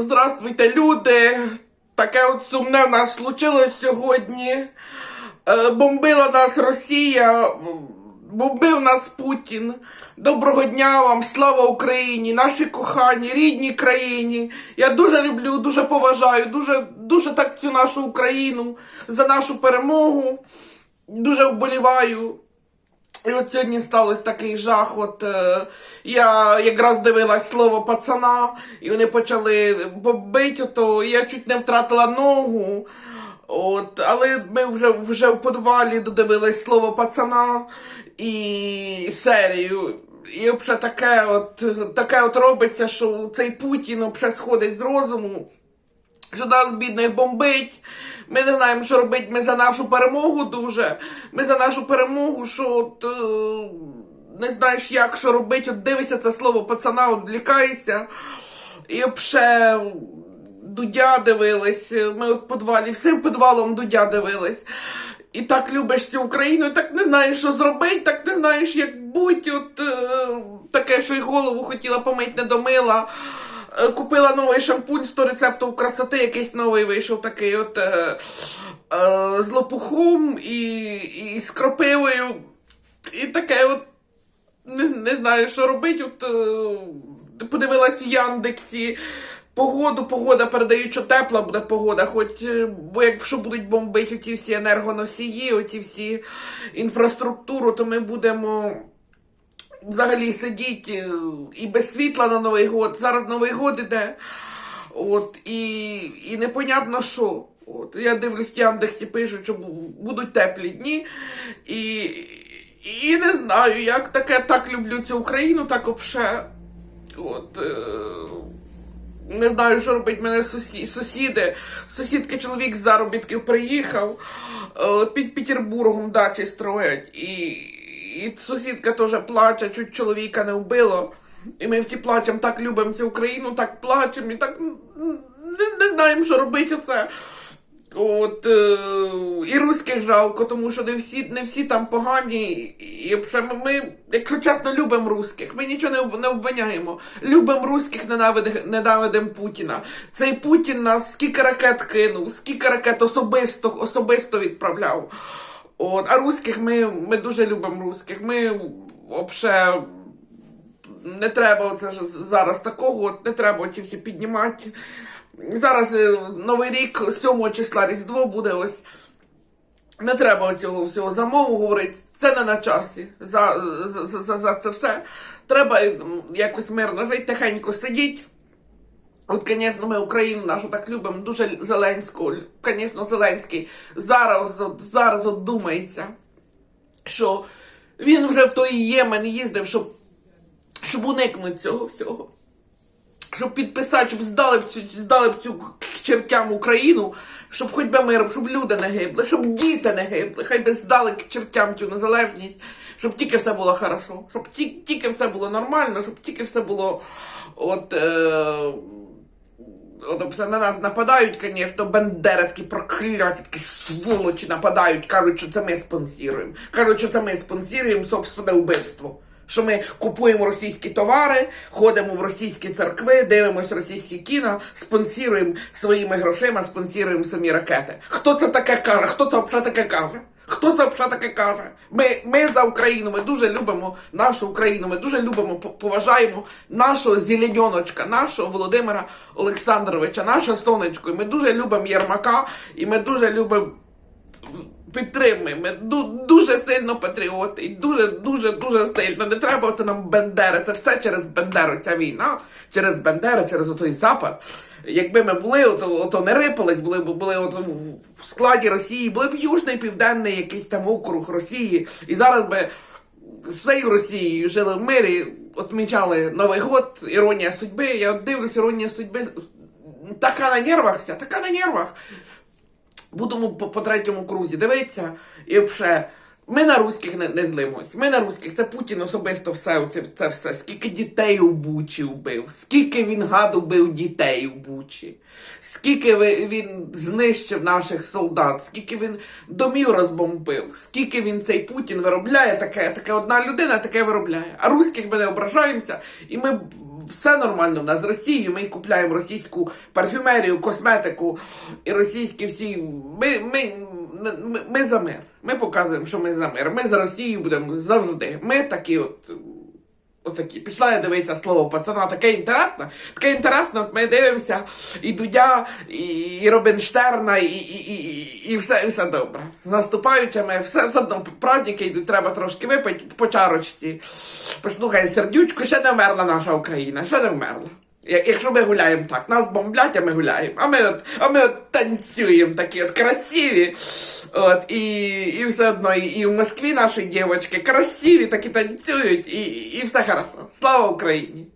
Здравствуйте, люди! Таке от сумне в нас случилось сьогодні. Е, Бомбила нас Росія, бомбив нас Путін. Доброго дня вам, слава Україні, нашій коханій, рідній країні. Я дуже люблю, дуже поважаю, дуже, дуже так цю нашу Україну за нашу перемогу. Дуже вболіваю. І от сьогодні сталося такий жах. От е, я якраз дивилась слово пацана, і вони почали бомбити, то я чуть не втратила ногу. От, але ми вже, вже в підвалі додивились слово пацана і серію. І взагалі таке от, таке от робиться, що цей Путін сходить з розуму що нас бідних бомбить. Ми не знаємо, що робити. Ми за нашу перемогу дуже. Ми за нашу перемогу, що от, е, не знаєш, як що робити. От дивишся це слово пацана, от лікаєшся. І взагалі Дудя дивились. Ми от в підвалі, всім підвалом Дудя дивились. І так любиш цю Україну, і так не знаєш, що зробити, так не знаєш, як бути. От е, таке, що й голову хотіла помити, не домила. Е, Купила новий шампунь 100 рецептів красоти, якийсь новий вийшов такий от е, е, з лопухом і, і з кропивою. І таке от не, не знаю, що робити. От, е, подивилась в Яндексі. Погоду, погода передають, що тепла буде погода, хоч, е, бо якщо будуть бомбити оті всі енергоносії, оті всі інфраструктуру, то ми будемо взагалі сидіть е, і без світла на Новий год. Зараз Новий год іде. От, і, і непонятно що. От, я дивлюсь, Яндексі пишуть, що будуть теплі дні. І, і не знаю, як таке так люблю цю Україну, так обше. От, е, не знаю, що робить мене сусі, сусіди. Сусідки чоловік з заробітків приїхав е, під Петербургом дачі строять. І, і сусідка теж плаче, чуть чоловіка не вбило. І ми всі плачемо, так любимо цю Україну, так плачемо і так не, не знаємо, що робити оце. От, е, і руських жалко, тому що не всі, не всі там погані. І взагалі ми, якщо чесно, любимо руських. Ми нічого не, не обвиняємо. Любимо руських, ненавидимо Путіна. Цей Путін нас скільки ракет кинув, скільки ракет особисто, особисто відправляв. От, а руських ми, ми дуже любимо руських. Ми взагалі не треба оце ж зараз такого, от не треба оці всі піднімати. Зараз е, Новий рік, 7 числа Різдво буде ось. Не треба цього всього за мову говорити. Це не на часі. За, за, за, за це все. Треба якось мирно жити, тихенько сидіть. От, звісно, ми Україну нашу так любимо, дуже Зеленську. Звісно, Зеленський зараз, зараз от думається, що він вже в той Ємен їздив, щоб, щоб уникнути цього всього щоб підписати, щоб здали б цю, здали б цю чертям Україну, щоб хоч би мир, щоб люди не гибли, щоб діти не гибли, хай би здали к чертям цю незалежність, щоб тільки все було хорошо, щоб ті, тільки все було нормально, щоб тільки все було от. Е, на нас нападають, звісно, бандери такі прокляті, такі сволочі нападають, кажуть, що це ми спонсіруємо. Кажуть, що це ми спонсіруємо собственне вбивство. Що ми купуємо російські товари, ходимо в російські церкви, дивимося російські кіно, спонсіруємо своїми грошима, спонсіруємо самі ракети. Хто це таке каже? Хто це таке каже? Хто взагалі таке каже? Ми, ми за Україну, ми дуже любимо нашу Україну, ми дуже любимо, поважаємо нашого зеленьоночка, нашого Володимира Олександровича, наше сонечко. І ми дуже любимо Єрмака, і ми дуже любимо підтримуємо. Ми ду- дуже сильно патріоти. І дуже, дуже, дуже сильно. Не треба це нам Бендери. Це все через Бендеру. Ця війна. Через Бендеру, через отой запад. Якби ми були, ото, ото не рипались, були б були от в складі Росії, були б Южний, Південний якийсь там округ Росії. І зараз би з всією Росією жили в мирі, отмічали Новий год, іронія судьби. Я от дивлюсь, іронія судьби така на нервах вся, така на нервах. Будемо по, по третьому крузі дивитися і вже Ми на руських не, не злимось. Ми на руських. Це Путін особисто все, це, це все. Скільки дітей у Бучі вбив, скільки він гад убив дітей у Бучі, скільки він знищив наших солдат, скільки він домів розбомбив, скільки він цей Путін виробляє, таке, таке одна людина таке виробляє. А руських ми не ображаємося, і ми все нормально в нас з Росією. Ми купляємо російську парфюмерію, косметику і російські всі. Ми, ми, ми, ми за мир. Ми показуємо, що ми за мир. Ми за Росію будемо завжди. Ми такі от. Отакі. Пішла я дивитися слово пацана, таке інтересне. Таке інтересне, от ми дивимося і Дудя, і, і Робінштерна, і, і, і, і, все, і все добре. З наступаючими, все, все одно праздники йдуть, треба трошки випити по чарочці. Послухай, сердючку, ще не вмерла наша Україна, ще не вмерла. Якщо ми гуляємо так, нас бомблять, а ми гуляємо. А ми от, а ми от танцюємо такі от красиві. От, і, і все одно, і, і в Москві наші дівчатки красиві, такі танцюють, і, і все хорошо. Слава Україні!